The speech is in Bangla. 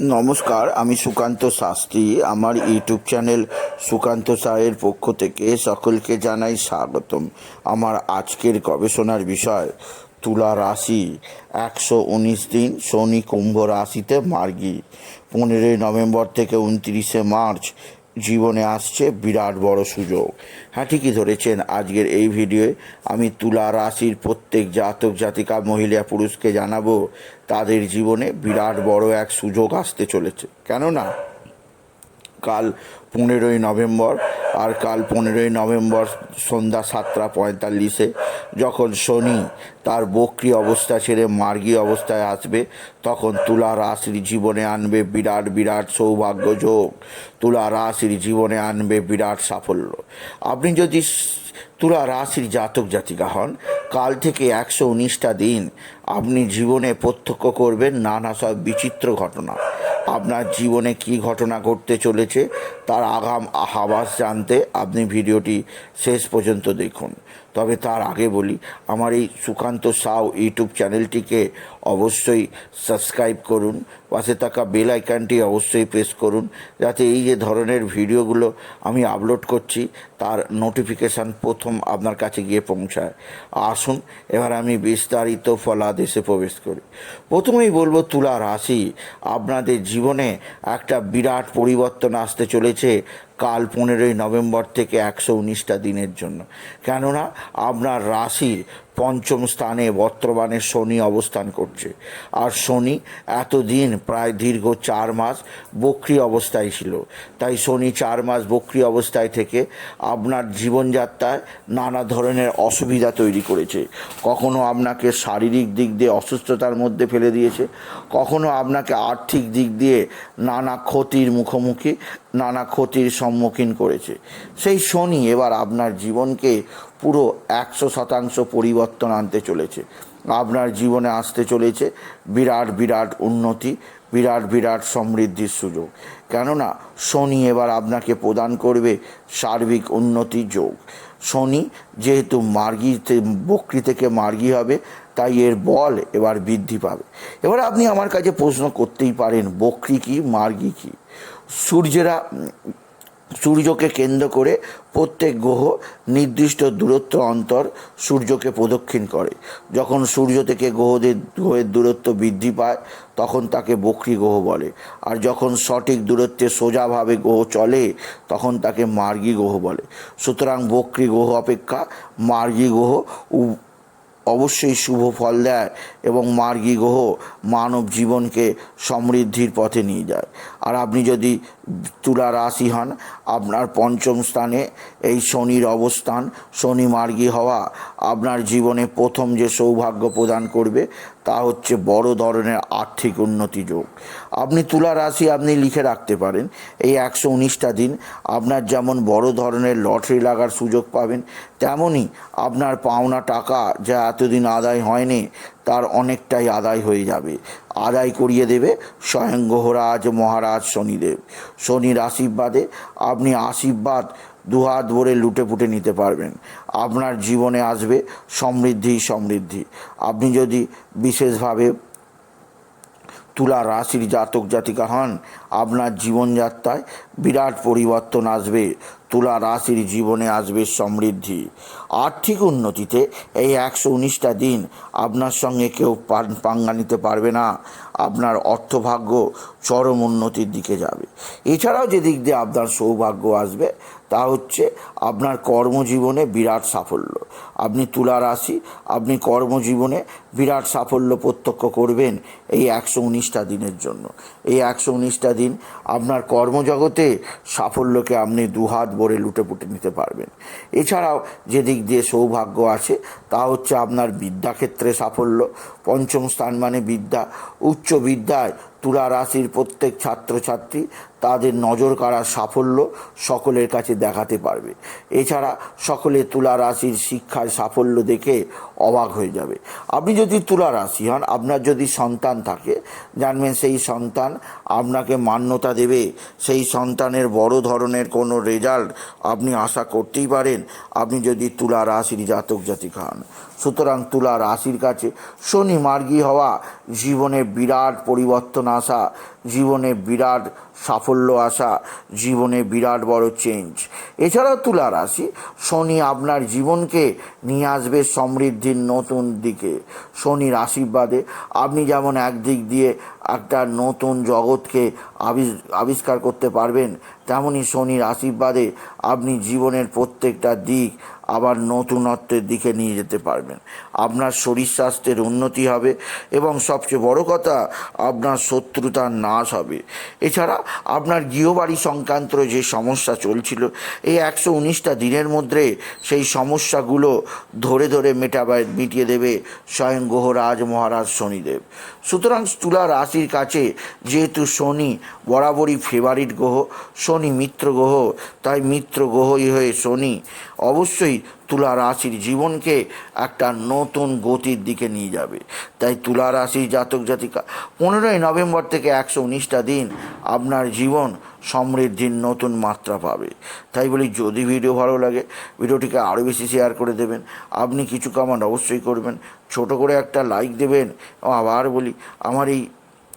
নমস্কার, আমি সুকান্ত শাস্ত্রী। আমার ইউটিউব চ্যানেল সুকান্ত সাহের পক্ষ থেকে সকলকে জানাই স্বাগতম। আমার আজকের গবেষণার বিষয়, তুলা রাশি, একশো উনিশ দিন শনি কুম্ভ রাশিতে মার্গী। পনেরোই নভেম্বর থেকে উনত্রিশে মার্চ জীবনে আসছে বিরাট বড় সুযোগ। হ্যাঁ ঠিকই ধরেছেন আজকের এই ভিডিওয়ে আমি তুলা রাশির প্রত্যেক জাতক, জাতিকা, মহিলা, পুরুষকে জানাব, তাদের জীবনে বিরাট বড় এক সুযোগ আসতে চলেছে। কেননা কাল পনেরোই নভেম্বর আর কাল পনেরোই নভেম্বর সন্ধ্যা সাতটা পঁয়তাল্লিশে। যখন শনি তার বক্রি অবস্থা ছেড়ে মার্গী অবস্থায় আসবে, তখন তুলা রাশির জীবনে আনবে বিরাট বিরাট সৌভাগ্য যোগ। তুলা রাশির জীবনে আনবে বিরাট সাফল্য। আপনি যদি তুলা রাশির জাতক জাতিকা হন, কাল থেকে একশো উনিশটা দিন আপনি জীবনে প্রত্যক্ষ করবেন নানা সব বিচিত্র ঘটনা। আপনার জীবনে কি ঘটনা ঘটতে চলেছে, তার আগাম আহাবাস জানতে আপনি ভিডিওটি শেষ পর্যন্ত দেখুন। তবে তার আগে বলি, আমার এই সুকান্ত সাউ ইউটিউব চ্যানেলটিকে অবশ্যই সাবস্ক্রাইব করুন। পাশে থাকা বেল আইকনটি অবশ্যই প্রেস করুন, যাতে এই যে ধরনের ভিডিওগুলো আমি আপলোড করছি, তার নোটিফিকেশান প্রথম আপনার কাছে গিয়ে পৌঁছায়। আসুন, এবার আমি বিস্তারিত ফলাদেশে প্রবেশ করি। প্রথমেই বলব, তুলা রাশি। আপনাদের জীবনে একটা বিরাট পরিবর্তন আসতে চলেছে। কাল পনেরোই নভেম্বর থেকে একশো উনিশটা দিনের জন্য। কেননা, আপনার রাশির পঞ্চম স্থানে বর্তমানে শনি অবস্থান করছে। আর শনি এতদিন প্রায় দীর্ঘ চার মাস বক্রি অবস্থায় ছিল। তাই শনি চার মাস বক্রি অবস্থায় থেকে আপনার জীবনযাত্রায় নানা ধরনের অসুবিধা তৈরি করেছে। কখনো আপনাকে শারীরিক দিক দিয়ে অসুস্থতার মধ্যে ফেলে দিয়েছে। কখনো আপনাকে আর্থিক দিক দিয়ে নানা ক্ষতির মুখোমুখি নানা ক্ষতির সম্মুখীন করেছে। সেই শনি এবার আপনার জীবনকে পুরো একশো শতাংশ পরিবর্তন আনতে চলেছে। আপনার জীবনে আসতে চলেছে বিরাট বিরাট উন্নতি, বিরাট বিরাট সমৃদ্ধির সুযোগ। কেননা শনি এবার আপনাকে প্রদান করবে সার্বিক উন্নতি যোগ। শনি যেহেতু মার্গী, বকরি থেকে মার্গি হবে তাই এর বল এবার বৃদ্ধি পাবে। এবার আপনি আমার কাছে প্রশ্ন করতেই পারেন, বকরি কি, মার্গী কি? সূর্যেরা, সূর্যকে কেন্দ্র করে প্রত্যেক গ্রহ নির্দিষ্ট দূরত্ব অন্তর সূর্যকে প্রদক্ষিণ করে। যখন সূর্য থেকে গ্রহদের, গ্রহের দূরত্ব বৃদ্ধি পায়, তখন তাকে বকরি গ্রহ বলে। আর যখন সঠিক দূরত্বে সোজাভাবে গ্রহ চলে, তখন তাকে মার্গী গ্রহ বলে। সুতরাং বকরি গ্রহ অপেক্ষা মার্গী গ্রহ অবশ্যই শুভ ফল দেয় এবং মার্গী গ্রহ মানব জীবনকে সমৃদ্ধির পথে নিয়ে যায়। আর আপনি যদি তুলা রাশি হন, আপনার পঞ্চম স্থানে এই শনির অবস্থান, শনি মার্গী হওয়া আপনার জীবনে প্রথম যে সৌভাগ্য প্রদান করবে, তা হচ্ছে বড় ধরনের আর্থিক উন্নতি যোগ। আপনি তুলা রাশি আপনি লিখে রাখতে পারেন, এই একশো উনিশটা দিন আপনার যেমন বড় ধরনের লটারি লাগার সুযোগ পাবেন, তেমনই আপনার পাওনা টাকা যা এতদিন আদায় হয়নি তার অনেকটাই আদায় হয়ে যাবে। আদায় করিয়ে দেবে স্বয়ং গ্রহরাজ মহারাজ শনিদেব। শনির আশীর্বাদে আপনি আশীর্বাদ দুহাত ভরে লুটে পুটে নিতে পারবেন। আপনার জীবনে আসবে সমৃদ্ধি সমৃদ্ধি। আপনি যদি বিশেষভাবে তুলা রাশির জাতক জাতিকা হন, আপনার জীবনযাত্রায় বিরাট পরিবর্তন আসবে। তুলা রাশির জীবনে আসবে সমৃদ্ধি। আর্থিক উন্নতিতে এই একশো উনিশটা দিন আপনার সঙ্গে কেউ পাঙ্গা নিতে পারবে না। আপনার অর্থভাগ্য চরম উন্নতির দিকে যাবে। এছাড়াও যে দিক দিয়ে আপনার সৌভাগ্য আসবে, তা হচ্ছে আপনার কর্মজীবনে বিরাট সাফল্য। আপনি তুলা রাশি, আপনি কর্মজীবনে বিরাট সাফল্য প্রত্যক্ষ করবেন এই একশো উনিশটা দিনের জন্য। এই একশো উনিশটা দিন আপনার কর্মজগতে সাফল্যকে আপনি দুহাত ভরে লুটে পুটে নিতে পারবেন। এছাড়াও যে দিক দিয়ে সৌভাগ্য আছে, তা হচ্ছে আপনার বিদ্যাক্ষেত্রে সাফল্য। পঞ্চম স্থান মানে বিদ্যা। উচ্চ বিদ্যায় তুলা রাশির প্রত্যেক ছাত্রছাত্রী তাদের নজর কাড়ার সাফল্য সকলের কাছে দেখাতে পারবে। এছাড়া সকলে তুলা রাশির শিক্ষার সাফল্য দেখে অবাক হয়ে যাবে। আপনি যদি তুলা রাশি হন, আপনার যদি সন্তান থাকে, জানবেন সেই সন্তান আপনাকে মান্যতা দেবে। সেই সন্তানের বড় ধরনের কোনো রেজাল্ট আপনি আশা করতেই পারেন, আপনি যদি তুলা রাশির জাতক জাতিক হন। সুতরাং তুলা রাশির কাছে শনি মার্গী হওয়া, জীবনে বিরাট পরিবর্তন আসা, জীবনে বিরাট সাফল্য আসা জীবনে বিরাট বড় চেঞ্জ এছাড়াও তুলা রাশি, শনি আপনার জীবনকে নিয়ে আসবে সমৃদ্ধির নতুন দিকে। শনির আশীর্বাদে আপনি যেমন একদিক দিয়ে একটা নতুন জগৎকে আবিষ- আবিষ্কার করতে পারবেন তেমনই শনির আশীর্বাদে আপনি জীবনের প্রত্যেকটা দিক আবার নতুনত্বের দিকে নিয়ে যেতে পারবেন। আপনার শরীর স্বাস্থ্যের উন্নতি হবে এবং সবচেয়ে বড় কথা, আপনার শত্রুতার নাশ হবে। এছাড়া আপনার গৃহবাড়ি সংক্রান্ত যে সমস্যা চলছিল, এই একশো উনিশটা দিনের মধ্যে সেই সমস্যাগুলো ধরে ধরে মেটাবে মিটিয়ে দেবে স্বয়ং গ্রহরাজ মহারাজ শনিদেব। সুতরাং তুলা রাশির কাছে যেহেতু শনি বরাবরই ফেভারিট গ্রহ, শনি মিত্র গ্রহ, তাই মিত্র গ্রহই হয়ে শনি অবশ্যই তুলা রাশির জীবনকে একটা নতুন গতির দিকে নিয়ে যাবে। তাই তুলা রাশির জাতক জাতিকা, পনেরোই নভেম্বর থেকে একশো উনিশটা দিন আপনার জীবন সমৃদ্ধির নতুন মাত্রা পাবে। তাই বলি, যদি ভিডিও ভালো লাগে, ভিডিওটিকে আরও বেশি শেয়ার করে দেবেন। আপনি কিছু কমেন্ট অবশ্যই করবেন। ছোট করে একটা লাইক দেবেন। আবার বলি, আমার এই